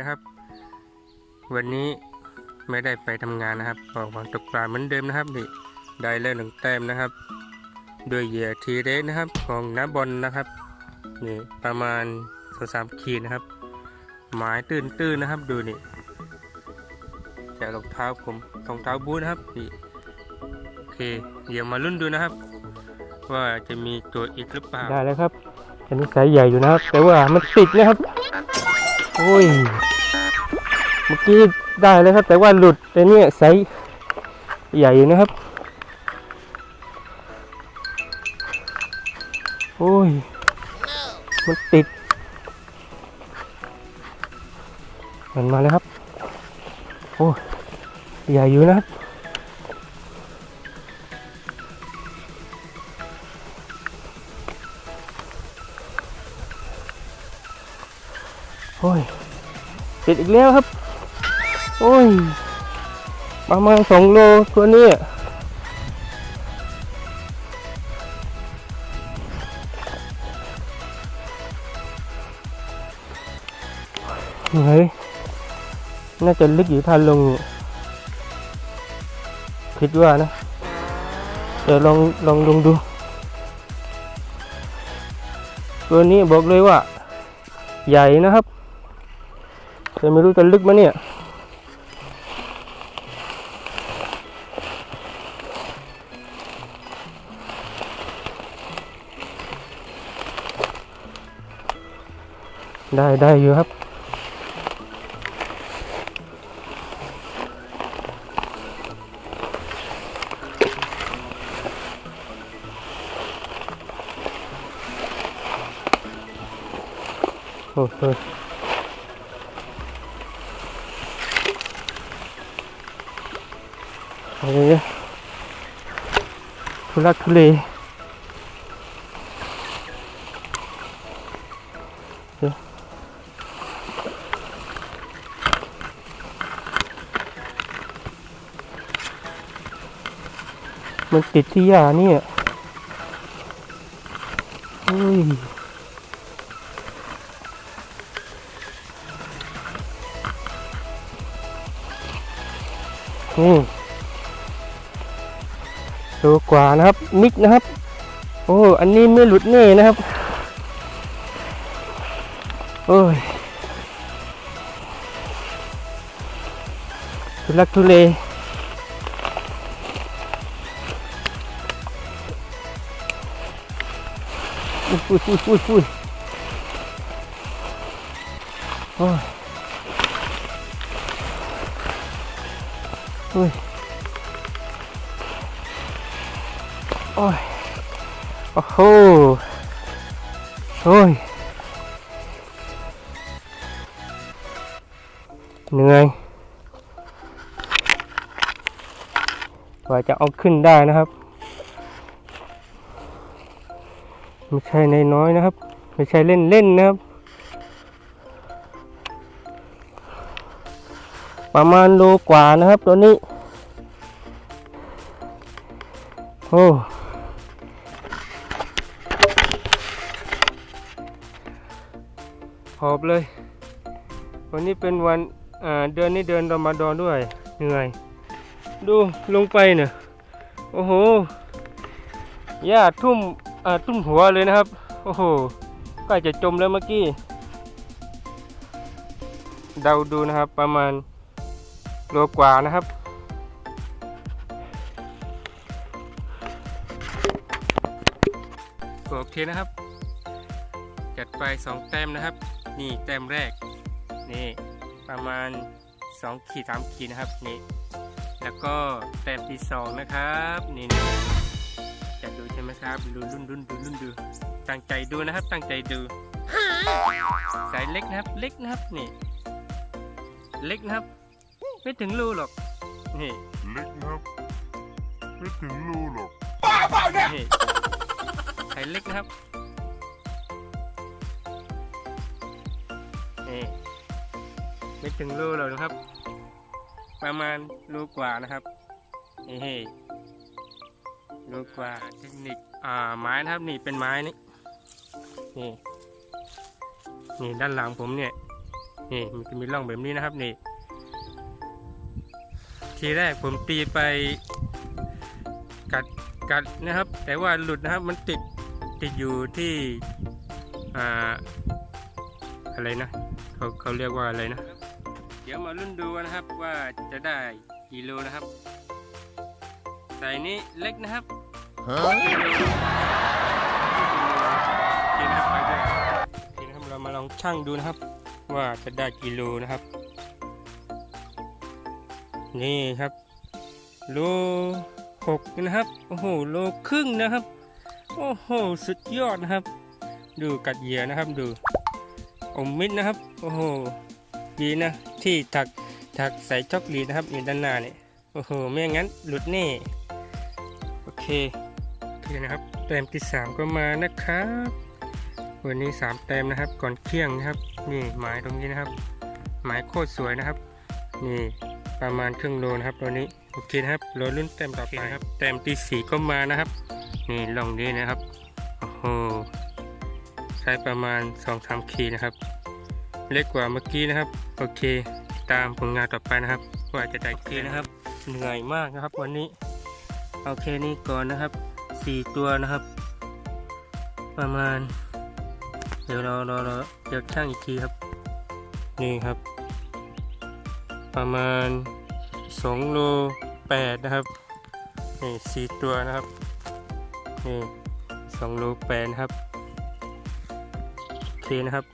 นะครับ วันนี้ไม่ได้ไปทำงานนะครับออกมาตกปลาเหมือนเดิมนะครับนี่ได้แล้วหนึ่งแต้มนะครับด้วยเหยื่อทีเรสนะครับของน้าบอลนะครับนี่ประมาณสองสามขีดนะครับหมายตื้นๆนะครับดูนี่จากรองเท้าผมรองเท้าบูทนะครับนี่โอเค เดี๋ยวมาลุ้นดูนะครับ ว่าจะมีตัวอีกหรือเปล่าได้แล้วครับอันนี้สายใหญ่อยู่นะครับ แต่ว่ามันติดนะครับ โอ้ย เมื่อกี้ได้เลยครับ แต่ว่าหลุดแต่เนี่ยไซส์ใหญ่อยู่นะครับ โอ้ย มันติด มันมาแล้วครับ โอ้ย ใหญ่อยู่นะครับ โอ้ยติดอีกแล้วครับ โอ้ย ประมาณสองโลตัวนี้เฮ้ยน่าจะลึกอยู่ท่านลงคิดว่านะ เดี๋ยวลองลองลงดู ตัวนี้บอกเลยว่า ใหญ่นะครับ แต่ไม่รู้จะลึกไหมเนี่ย ได้ได้อยู่ครับโอ้โโอ้ยทุลักทุเลเดี๋ยวมันติดที่ยาเนี่ยอุ้ยนี่ ตัวกว่านะครับ มิกนะครับ โอ้อันนี้ไม่หลุดแน่นะครับ โอ้ยทุลักทุเลอุ้ยอุ้ยอุ้ยอุ้ยอุ้ยโอ้ย โอ้ย โอ้โห โอ้ย เหนื่อยกว่าจะเอาขึ้นได้นะครับ ไม่ใช่ในน้อยๆนะครับ ไม่ใช่เล่นๆนะครับ ประมาณโลกว่านะครับตัวนี้โอ้หอบเลย วันนี้เป็นวันเดือนนี้เดือนรอมฎอนด้วยเหนื่อย ดูลงไปเนี่ยโอ้โหหญ้าทุ่มทุ่มหัวเลยนะครับ โอ้โหใกล้จะจมแล้วเมื่อกี้ เดาดูนะครับประมาณโลกว่านะครับ โอเคนะครับ จัดไปสองแต้มนะครับ นี่แต้มแรก นี่ประมาณ 2 ขีดสามขีดนะครับนี่แล้วก็แต้มที่สองนะครับนี่นี่จะดูใช่ไหมครับดูรุ่นรุ่นดูรุ่นดูตั้งใจดูนะครับ ตั้งใจดูสายเล็กนะครับ เล็กนะครับนี่ เล็กนะครับ ไม่ถึงรูหรอกนี่เล็กนะครับไม่ถึงรูหรอกนี่ไข่เล็กนะครับ นี่ไม่ถึงรูหรอกนะครับ ประมาณรูกว่านะครับนี่รูกว่าเทคนิคอ่าไม้นะครับนี่เป็นไม้นี่นี่นี่ด้านหลังผมเนี่ยนี่มันจะมีร่องแบบนี้นะครับนี่ทีแรกผมตีไปกัดกัดนะครับ แต่ว่าหลุดนะครับมันติดติดอยู่ที่อ่าอะไรนะ เขาเขาเรียกว่าอะไรนะ เดี๋ยวมาลุ้นดูกันนะครับว่าจะได้กี่โลนะครับใส่นี้เล็กนะครับกินนะครับไปด้วยโอเคนะครับเรามาลองชั่งดูนะครับ ว่าจะได้กี่โลนะครับ นี่ครับโลหกนะครับโอ้โหโลครึ่งนะครับ โอ้โห สุดยอดนะครับ ดูกัดเหยื่อนะครับดู อมมิดนะครับ โอ้โห ดีนะ ที่ถักถักใส่ช็อกลีนะครับอยู่ด้านหน้าเนี่ยโอ้โห ไม่งั้นหลุดแน่ โอเคโอเคนะครับแต้มที่สามก็มานะครับ วันนี้สามแต้มนะครับ ก่อนเที่ยงนะครับ นี่หมายตรงนี้นะครับ หมายโคตรสวยนะครับ นี่ประมาณครึ่งโลนะครับตัวนี้ โอเคนะครับรอรุ่นแต้มต่อไปครับ แต้มที่สี่ก็มานะครับ นี่ลองนี้นะครับ โอ้โห ใช้ประมาณ2อสามขีดนะครับ เล็กกว่าเมื่อกี้นะครับ โอเค ตามผลงานต่อไปนะครับว่าจะได้กี่นะครับ เหนื่อยมากนะครับ วันนี้เอาแค่นี้ก่อนนะครับสี่ตัวนะครับ ประมาณ เดี๋ยวเราเราเราเดี๋ยวช่างอีกทีครับนี่ครับ ประมาณ2โล8นะครับนี่สี่ตัวนะครับนี่2โล8นะครับ นะครับ